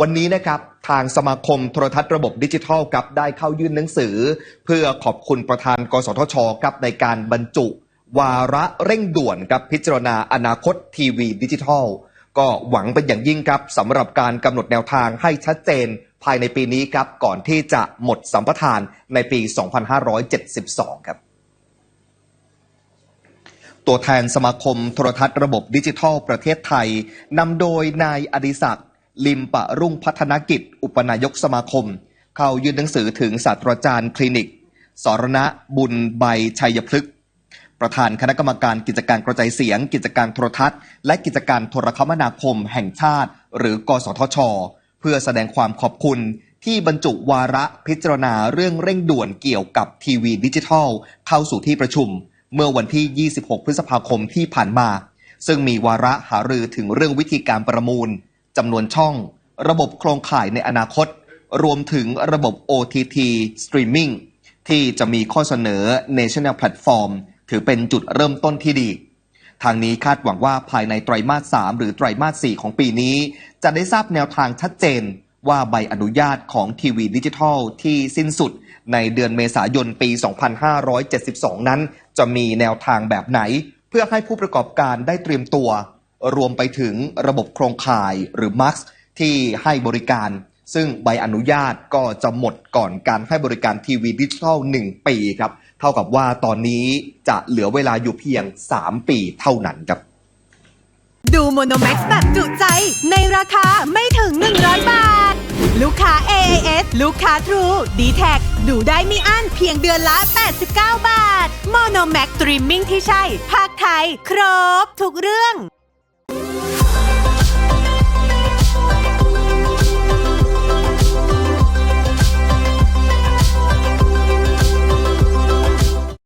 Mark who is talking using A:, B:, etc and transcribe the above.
A: วันนี้นะครับทางสมาคมโทรทัศน์ระบบดิจิทัลครับได้เข้ายื่นหนังสือ เพื่อขอบคุณประธานกสทชครับในการบรรจุ วาระเร่งด่วนครับพิจารณาอนาคตทีวีดิจิทัล ก็หวังเป็นอย่างยิ่งครับสำหรับการกำหนดแนวทางให้ชัดเจน ภายในปีนี้ครับก่อนที่จะหมดสัมปทานในปี 2572 ครับตัวแทนสมาคมโทรทัศน์ระบบดิจิทัลประเทศไทยนำโดยนายอดิศักดิ์ ลิมปะรุ่งพัฒนกิจ อุปนายกสมาคม เข้ายื่นหนังสือถึงศาสตราจารย์คลินิก สรณะบุญใบชัยพฤกษ์ประธานคณะกรรมการกิจการกระจายเสียง กิจการโทรทัศน์ และกิจการโทรคมนาคมแห่งชาติ หรือกสทช เพื่อแสดงความขอบคุณที่บรรจุวาระพิจารณาเรื่องเร่งด่วนเกี่ยวกับทีวีดิจิทัล เข้าสู่ที่ประชุม เมื่อวันที่ 26 พฤษภาคมที่ผ่านมา ซึ่งมีวาระหารือถึงเรื่องวิธีการประมูล จำนวนช่อง ระบบโครงข่ายในอนาคต รวมถึงระบบ OTT Streaming ที่จะมีข้อเสนอ National Platform ถือเป็นจุดเริ่มต้นที่ดี ทางนี้คาดหวังว่าภายในไตรมาส 3 หรือไตรมาส 4 ของปีนี้ จะได้ทราบแนวทางชัดเจนว่าใบอนุญาตของทีวีดิจิทัลที่สิ้นสุดในเดือนเมษายนปี 2572 นั้น จะมีแนวทางแบบไหน เพื่อให้ผู้ประกอบการได้เตรียมตัว รวมไปถึงระบบโครงข่ายหรือ MAX ที่ให้บริการ ซึ่งใบอนุญาตก็จะหมดก่อนการให้บริการทีวีดิจิทัล 1 ปีครับ เท่ากับว่าตอนนี้จะเหลือเวลาอยู่เพียง 3 ปีเท่านั้นครับ
B: ดูโมโนแม็กซ์แบบจุใจในราคาไม่ถึง 100 บาท ลูกค้า AAS ลูกค้า True d t แทดูได้ไม่อั้นเพียงเดือนละ 89 บาท โมโนแม็กซ์ตรีมมิ่งที่ใช่ภาคไทย ครบ ทุกเรื่อง